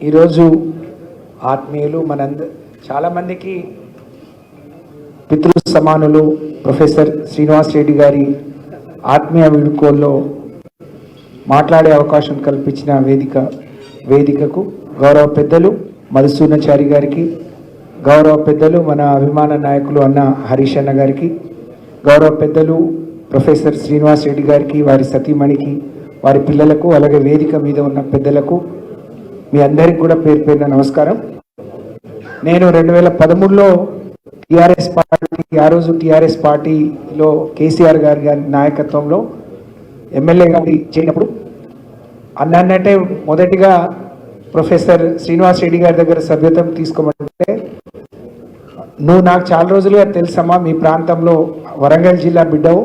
ఈరోజు ఆత్మీయులు మనంద చాలామందికి పితృ సమానులు ప్రొఫెసర్ శ్రీనివాస్ రెడ్డి గారి ఆత్మీయ విడుకోల్లో మాట్లాడే అవకాశం కల్పించిన వేదిక వేదికకు గౌరవ పెద్దలు మధుసూనచారి గారికి గౌరవ పెద్దలు మన అభిమాన నాయకులు అన్న హరీష్ అన్న గారికి గౌరవ పెద్దలు ప్రొఫెసర్ శ్రీనివాస్ రెడ్డి గారికి వారి సతీమణికి వారి పిల్లలకు అలాగే వేదిక మీద ఉన్న పెద్దలకు మీ అందరికి కూడా పేరు పేరున నమస్కారం. నేను రెండు వేల పదమూడులో టిఆర్ఎస్ పార్టీ ఆ రోజు టిఆర్ఎస్ పార్టీలో కేసీఆర్ గారి గారి నాయకత్వంలో ఎమ్మెల్యేగా చేయనప్పుడు అన్నట్టే మొదటిగా ప్రొఫెసర్ శ్రీనివాస్ రెడ్డి గారి దగ్గర సభ్యత్వం తీసుకోమంటే నువ్వు నాకు చాలా రోజులుగా తెలుసమ్మా మీ ప్రాంతంలో వరంగల్ జిల్లా బిడ్డవు.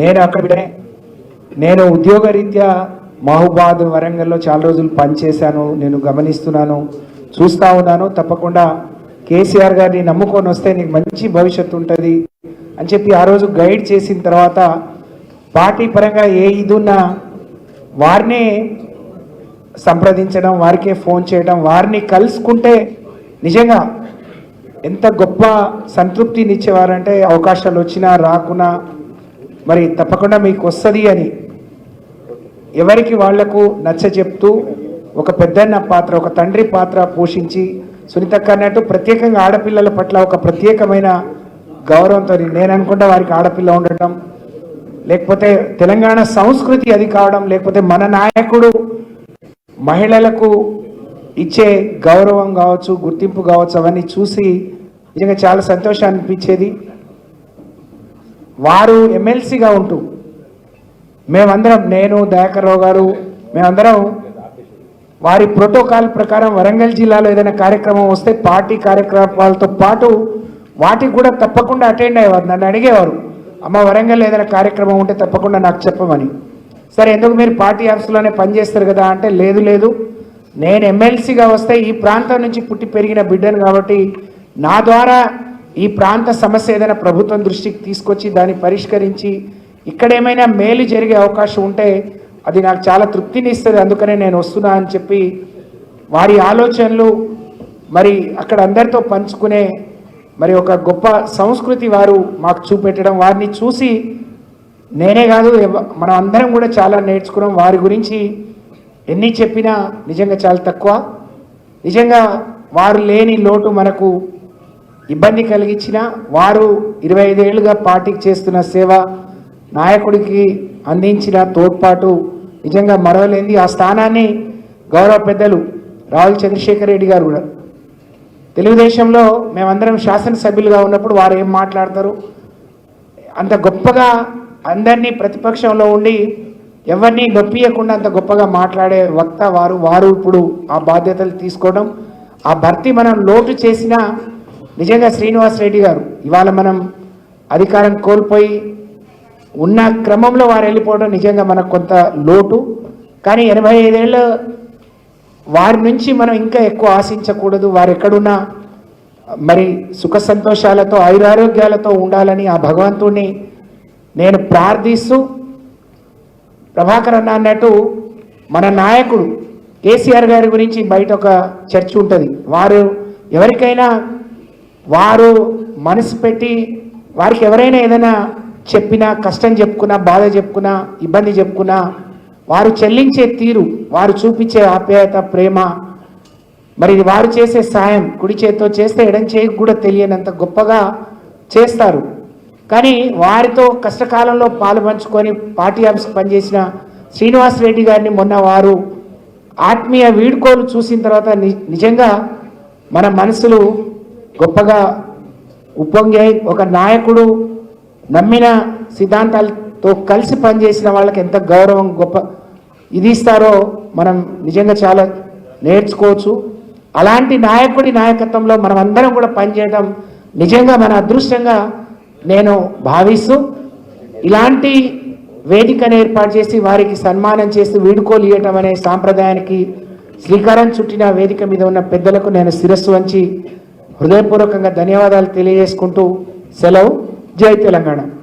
నేను అక్కడ బిడ్డనే. నేను ఉద్యోగరీత్యా మహుబాద్ వరంగల్లో చాలా రోజులు పనిచేశాను నేను గమనిస్తున్నాను చూస్తూ ఉన్నాను. తప్పకుండా కేసీఆర్ గారిని నమ్ముకొని వస్తే నీకు మంచి భవిష్యత్తు ఉంటుంది అని చెప్పి ఆ రోజు గైడ్ చేసిన తర్వాత పార్టీ పరంగా ఏ ఇది ఉన్నా వారినే సంప్రదించడం వారికే ఫోన్ చేయడం వారిని కలుసుకుంటే నిజంగా ఎంత గొప్ప సంతృప్తినిచ్చేవారంటే అవకాశాలు వచ్చినా రాకున్నా మరి తప్పకుండా మీకు వస్తుంది అని ఎవరికి వాళ్ళకు నచ్చ చెప్తూ ఒక పెద్దన్న పాత్ర ఒక తండ్రి పాత్ర పోషించి సునీతక్క అన్నట్టు ప్రత్యేకంగా ఆడపిల్లల పట్ల ఒక ప్రత్యేకమైన గౌరవంతో నేను అనుకుంటా వారికి ఆడపిల్ల ఉండటం లేకపోతే తెలంగాణ సంస్కృతి అది కావడం లేకపోతే మన నాయకుడు మహిళలకు ఇచ్చే గౌరవం కావచ్చు గుర్తింపు కావచ్చు అవన్నీ చూసి నిజంగా చాలా సంతోషం అనిపించేది. వారు ఎమ్మెల్సీగా ఉంటూ మేమందరం నేను దయాకర్రావు గారు మేమందరం వారి ప్రోటోకాల్ ప్రకారం వరంగల్ జిల్లాలో ఏదైనా కార్యక్రమం వస్తే పార్టీ కార్యక్రమాలతో పాటు వాటికి కూడా తప్పకుండా అటెండ్ అయ్యేవారు నన్ను అడిగేవారు. అమ్మ వరంగల్ ఏదైనా కార్యక్రమం ఉంటే తప్పకుండా నాకు చెప్పమని. సరే ఎందుకు మీరు పార్టీ ఆఫీస్లోనే పనిచేస్తారు కదా అంటే లేదు లేదు. నేను ఎమ్మెల్సీగా వస్తే ఈ ప్రాంతం నుంచి పుట్టి పెరిగిన బిడ్డను కాబట్టి నా ద్వారా ఈ ప్రాంత సమస్య ఏదైనా ప్రభుత్వం దృష్టికి తీసుకొచ్చి దాన్ని పరిష్కరించి ఇక్కడ ఏమైనా మేలు జరిగే అవకాశం ఉంటే అది నాకు చాలా తృప్తిని ఇస్తుంది అందుకనే నేను వస్తున్నా అని చెప్పి వారి ఆలోచనలు మరి అక్కడ అందరితో పంచుకునే మరి ఒక గొప్ప సంస్కృతి వారు మాకు చూపెట్టడం వారిని చూసి నేనే కాదు మనం అందరం కూడా చాలా నేర్చుకున్నాం. వారి గురించి ఎన్ని చెప్పినా నిజంగా చాలా తక్కువ. నిజంగా వారు లేని లోటు మనకు ఇబ్బంది కలిగించిన వారు ఇరవై ఐదేళ్ళుగా పార్టీకి చేస్తున్న సేవ నాయకుడికి అందించిన తోడ్పాటు నిజంగా మరవలేంది ఆ స్థానాన్ని గౌరవ పెద్దలు రావుల చంద్రశేఖర్ రెడ్డి గారు కూడా. తెలుగుదేశంలో మేమందరం శాసనసభ్యులుగా ఉన్నప్పుడు వారు ఏం మాట్లాడతారు? అంత గొప్పగా అందరినీ ప్రతిపక్షంలో ఉండి ఎవరిని నొప్పియకుండా అంత గొప్పగా మాట్లాడే వక్త వారు వారు ఇప్పుడు ఆ బాధ్యతలు తీసుకోవడం ఆ భర్తీ మనం లోటు చేసిన నిజంగా శ్రీనివాస్ రెడ్డి గారు ఇవాళ మనం అధికారం కోల్పోయి ఉన్న క్రమంలో వారు వెళ్ళిపోవడం నిజంగా మనకు కొంత లోటు. కానీ ఎనభై ఐదేళ్ళ వారి నుంచి మనం ఇంకా ఎక్కువ ఆశించకూడదు. వారు ఎక్కడున్నా మరి సుఖ సంతోషాలతో ఆయురారోగ్యాలతో ఉండాలని ఆ భగవంతుణ్ణి నేను ప్రార్థిస్తూ ప్రభాకర్ అన్న అన్నట్టు మన నాయకుడు కేసీఆర్ గారి గురించి బయట ఒక చర్చ ఉంటుంది. వారు ఎవరికైనా వారు మనసు పెట్టి వారికి ఎవరైనా ఏదైనా చెప్పినా కష్టం చెప్పుకున్నా బాధ చెప్పుకున్నా ఇబ్బంది చెప్పుకున్నా వారు చెల్లించే తీరు వారు చూపించే ఆప్యాయత ప్రేమ మరి వారు చేసే సాయం కుడి చేతితో చేస్తే ఎడం చేయికి కూడా తెలియనంత గొప్పగా చేస్తారు. కానీ వారితో కష్టకాలంలో పాలు పంచుకొని పార్టీ ఆఫీస్కి పనిచేసిన శ్రీనివాస్ రెడ్డి గారిని మొన్న వారు ఆత్మీయ వీడ్కోలు చూసిన తర్వాత ని- నిజంగా మన మనసులు గొప్పగా ఉప్పొంగాయి. ఒక నాయకుడు నమ్మిన సిద్ధాంతాలతో కలిసి పనిచేసిన వాళ్ళకి ఎంత గౌరవం గొప్ప ఇది ఇస్తారో మనం నిజంగా చాలా నేర్చుకోవచ్చు. అలాంటి నాయకుడి నాయకత్వంలో మనం అందరం కూడా పనిచేయడం నిజంగా మన అదృష్టంగా నేను భావిస్తూ ఇలాంటి వేదికను ఏర్పాటు చేసి వారికి సన్మానం చేసి వీడుకోలు ఇవ్వటం అనే సాంప్రదాయానికి శ్రీకారం చుట్టిన వేదిక మీద ఉన్న పెద్దలకు నేను శిరస్సు వంచి హృదయపూర్వకంగా ధన్యవాదాలు తెలియజేసుకుంటూ సెలవు. జై తెలంగాణ.